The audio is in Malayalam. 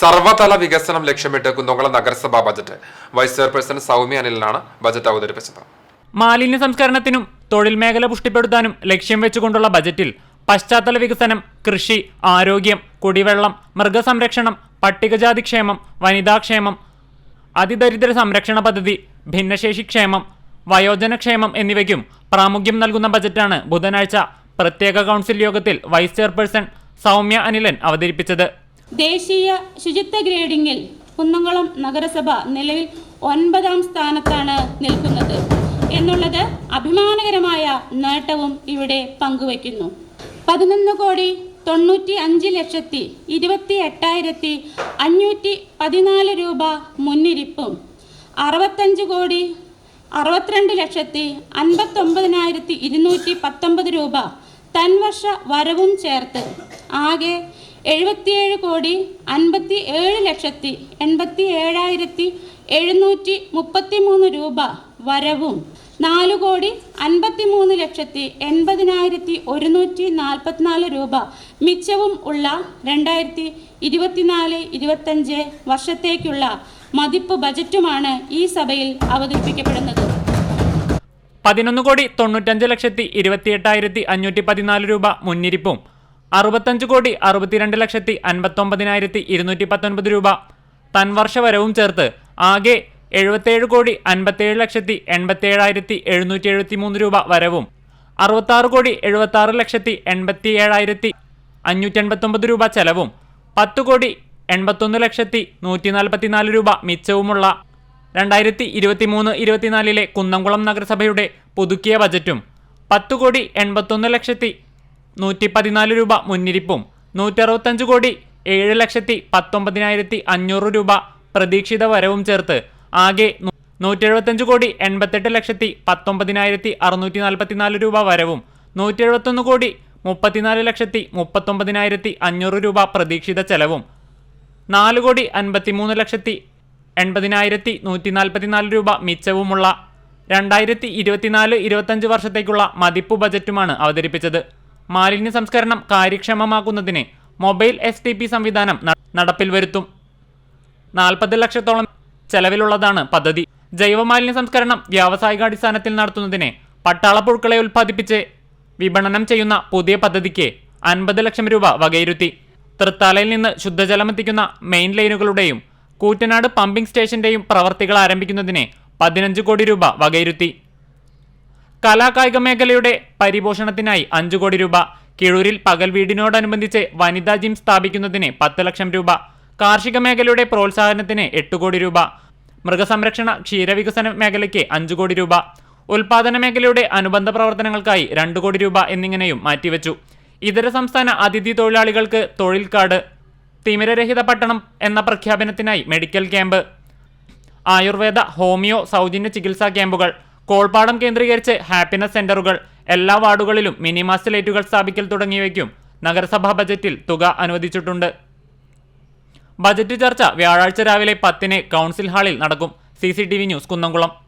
സർവതല വികസനം ലക്ഷ്യമിട്ട് കുന്നംകുളം നഗരസഭാ ബജറ്റ്. വൈസ് ചെയർപേഴ്സൺ സൗമ്യ അനിലാണ് ബജറ്റ് അവതരിപ്പിച്ചത്. മാലിന്യ സംസ്കരണത്തിനും തൊഴിൽ മേഖല പുഷ്ടിപ്പെടുത്താനും ലക്ഷ്യം വെച്ചുകൊണ്ടുള്ള ബജറ്റിൽ പശ്ചാത്തല വികസനം കൃഷി ആരോഗ്യം കുടിവെള്ളം മൃഗസംരക്ഷണം പട്ടികജാതി ക്ഷേമം വനിതാക്ഷേമം അതിദരിദ്ര സംരക്ഷണ പദ്ധതി ഭിന്നശേഷി ക്ഷേമം വയോജനക്ഷേമം എന്നിവയ്ക്കും പ്രാമുഖ്യം നൽകുന്ന ബജറ്റാണ് ബുധനാഴ്ച പ്രത്യേക കൗൺസിൽ യോഗത്തിൽ വൈസ് ചെയർപേഴ്സൺ സൗമ്യ അനിലൻ അവതരിപ്പിച്ചത്. ദേശീയ ശുചിത്വ ഗ്രേഡിംഗിൽ കുന്നംകുളം നഗരസഭ നിലവിൽ ഒൻപതാം സ്ഥാനത്താണ് നിൽക്കുന്നത്. എന്നുള്ളത് അഭിമാനകരമായ നേട്ടവും ഇവിടെ പങ്കുവയ്ക്കുന്നു. പതിനൊന്ന് കോടി തൊണ്ണൂറ്റി അഞ്ച് ലക്ഷത്തി ഇരുപത്തി എട്ടായിരത്തി അഞ്ഞൂറ്റി പതിനാല് രൂപ മുന്നിരിപ്പും അറുപത്തഞ്ച് കോടി അറുപത്തിരണ്ട് ലക്ഷത്തി അൻപത്തൊമ്പതിനായിരത്തി ഇരുന്നൂറ്റി പത്തൊമ്പത് രൂപ തൻവർഷ വരവും ചേർത്ത് ആകെ എഴുപത്തിയേഴ് കോടി അൻപത്തി ഏഴ് ലക്ഷത്തി എൺപത്തി ഏഴായിരത്തി എഴുന്നൂറ്റി മുപ്പത്തി മൂന്ന് രൂപ വരവും. നാല് കോടി അൻപത്തി മൂന്ന് ലക്ഷത്തി എൺപതിനായിരത്തി ഒരുന്നൂറ്റി നാൽപ്പത്തിനാല് രൂപ മിച്ചവും ഉള്ള രണ്ടായിരത്തി ഇരുപത്തിനാല് ഇരുപത്തഞ്ച് വർഷത്തേക്കുള്ള മതിപ്പ് ബജറ്റുമാണ് ഈ സഭയിൽ അവതരിപ്പിക്കപ്പെടുന്നത്. പതിനൊന്ന് കോടി തൊണ്ണൂറ്റഞ്ച് ലക്ഷത്തി ഇരുപത്തിയെട്ടായിരത്തി അഞ്ഞൂറ്റി പതിനാല് രൂപ മുന്നിരിപ്പും അറുപത്തഞ്ച് കോടി അറുപത്തിരണ്ട് ലക്ഷത്തി അൻപത്തൊമ്പതിനായിരത്തി ഇരുന്നൂറ്റി പത്തൊൻപത് രൂപ. തൻവർഷ വരവും ചേർത്ത് ആകെ എഴുപത്തേഴ് കോടി അൻപത്തേഴ് ലക്ഷത്തി എൺപത്തേഴായിരത്തി എഴുന്നൂറ്റി എഴുപത്തി മൂന്ന് രൂപ വരവും. അറുപത്താറ് കോടി എഴുപത്താറ് ലക്ഷത്തി എൺപത്തി ഏഴായിരത്തി അഞ്ഞൂറ്റി എൺപത്തൊമ്പത് രൂപ ചെലവും. പത്ത് കോടി എൺപത്തൊന്ന് ലക്ഷത്തി നൂറ്റി നാൽപ്പത്തിനാല് രൂപ മിച്ചവുമുള്ള രണ്ടായിരത്തി ഇരുപത്തി മൂന്ന് ഇരുപത്തിനാലിലെ കുന്നംകുളം നഗരസഭയുടെ പുതുക്കിയ ബജറ്റും. പത്ത് കോടി എൺപത്തൊന്ന് ലക്ഷത്തി നൂറ്റി പതിനാല് രൂപ മുന്നിരിപ്പും നൂറ്ററുപത്തഞ്ച് കോടി ഏഴ് ലക്ഷത്തി പത്തൊമ്പതിനായിരത്തി അഞ്ഞൂറ് രൂപ പ്രതീക്ഷിത വരവും ചേർത്ത് ആകെ നൂറ്റി നൂറ്റെഴുപത്തഞ്ച് കോടി എൺപത്തെട്ട് ലക്ഷത്തി പത്തൊമ്പതിനായിരത്തി അറുന്നൂറ്റി നാൽപ്പത്തിനാല് രൂപ വരവും. നൂറ്റി എഴുപത്തൊന്ന് കോടി മുപ്പത്തിനാല് ലക്ഷത്തി മുപ്പത്തൊമ്പതിനായിരത്തി അഞ്ഞൂറ് രൂപ പ്രതീക്ഷിത ചെലവും. നാല് കോടി അൻപത്തിമൂന്ന് ലക്ഷത്തി എൺപതിനായിരത്തി നൂറ്റി നാൽപ്പത്തിനാല് രൂപ മിച്ചവുമുള്ള രണ്ടായിരത്തി ഇരുപത്തിനാല് ഇരുപത്തഞ്ച് വർഷത്തേക്കുള്ള മതിപ്പ് ബജറ്റുമാണ് അവതരിപ്പിച്ചത്. മാലിന്യ സംസ്കരണം കാര്യക്ഷമമാക്കുന്നതിന് മൊബൈൽ എസ് ടി പി സംവിധാനം നടപ്പിൽ വരുത്തും. നാൽപ്പത് ലക്ഷത്തോളം ചെലവിലുള്ളതാണ് പദ്ധതി. ജൈവമാലിന്യ സംസ്കരണം വ്യാവസായികാടിസ്ഥാനത്തിൽ നടത്തുന്നതിന് പട്ടാളപ്പുഴുക്കളെ ഉൽപ്പാദിപ്പിച്ച് വിപണനം ചെയ്യുന്ന പുതിയ പദ്ധതിക്ക് അൻപത് ലക്ഷം രൂപ വകയിരുത്തി. തൃത്താലയിൽ നിന്ന് ശുദ്ധജലമെത്തിക്കുന്ന മെയിൻ ലൈനുകളുടെയും കൂറ്റനാട് പമ്പിംഗ് സ്റ്റേഷന്റെയും പ്രവർത്തികൾ ആരംഭിക്കുന്നതിന് പതിനഞ്ച് കോടി രൂപ വകയിരുത്തി. കലാകായിക മേഖലയുടെ പരിപോഷണത്തിനായി അഞ്ചു കോടി രൂപ കിഴൂരിൽ പകൽ വീടിനോടനുബന്ധിച്ച് വനിതാ ജിം സ്ഥാപിക്കുന്നതിന് പത്ത് ലക്ഷം രൂപ കാർഷിക മേഖലയുടെ പ്രോത്സാഹനത്തിന് എട്ട് കോടി രൂപ മൃഗസംരക്ഷണ ക്ഷീരവികസന മേഖലയ്ക്ക് അഞ്ചു കോടി രൂപ ഉൽപാദന മേഖലയുടെ അനുബന്ധ പ്രവർത്തനങ്ങൾക്കായി രണ്ട് കോടി രൂപ എന്നിങ്ങനെയും മാറ്റിവെച്ചു. ഇതര സംസ്ഥാന അതിഥി തൊഴിലാളികൾക്ക് തൊഴിൽ കാർഡ് തിമിരരഹിത പട്ടണം എന്ന പ്രഖ്യാപനത്തിനായി മെഡിക്കൽ ക്യാമ്പ് ആയുർവേദ ഹോമിയോ സൗജന്യ ചികിത്സാ ക്യാമ്പുകൾ കോൾപ്പാടം കേന്ദ്രീകരിച്ച് ഹാപ്പിനെസ് സെന്ററുകൾ എല്ലാ വാർഡുകളിലും മിനിമാസ് ലൈറ്റുകൾ സ്ഥാപിക്കൽ തുടങ്ങിയവയ്ക്കും നഗരസഭാ ബജറ്റിൽ തുക അനുവദിച്ചിട്ടുണ്ട്. ബജറ്റ് ചർച്ച വ്യാഴാഴ്ച രാവിലെ പത്തിന് കൗൺസിൽ ഹാളിൽ നടക്കും. C news Kunnamkulam.